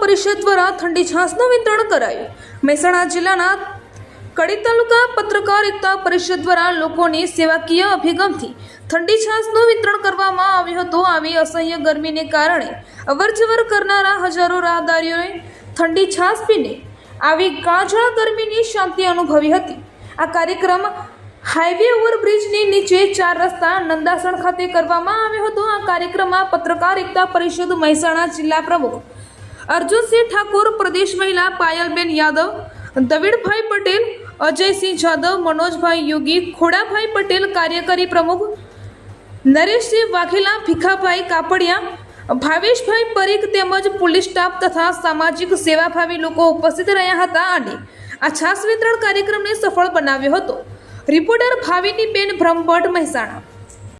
પરિષદ દ્વારા ઠંડી છાસનું વિતરણ કરાયું. મહેસાણા જિલ્લાના કડી તાલુકા પત્રકાર એકતા પરિષદ દ્વારા લોકોની સેવાકીય અભિગમથી ઠંડી છાસનું વિતરણ કરવામાં આવ્યું હતું. આવી અસહ્ય ગરમીને કારણે અવરજવર કરનારા હજારો રાહદારીઓએ ઠંડી છાસ પીને આવી કાળઝાળ ગરમીની શાંતિ અનુભવી હતી. આ કાર્યક્રમ હાઈવે ઓવરબ્રિજની નીચે ચાર રસ્તા નંદાસણ ખાતે કરવામાં આવ્યો હતો. આ કાર્યક્રમમાં પત્રકાર એકતા પરિષદ મહેસાણા જિલ્લા પ્રમુખ અર્જુનસિંહ ઠાકોર, પ્રદેશ મહિલા પાયલબેન યાદવ, દવીડભાઈ પટેલ, અજયસિંહ જાદવ, મનોજભાઈ યોગી, ખોડાભાઈ પટેલ કાર્યકારી પ્રમુખ, નરેશસિંહ વાઘેલા, ભીખાભાઈ કાપડિયા, ભાવેશભાઈ પરીખ તેમજ પોલીસ સ્ટાફ તથા સામાજિક સેવાભાવી લોકો ઉપસ્થિત રહ્યા હતા અને આ છાસ વિતરણ કાર્યક્રમને સફળ બનાવ્યો હતો. રિપોર્ટર ભાવિની બેન બ્રહ્મભટ્ટ મહેસાણા.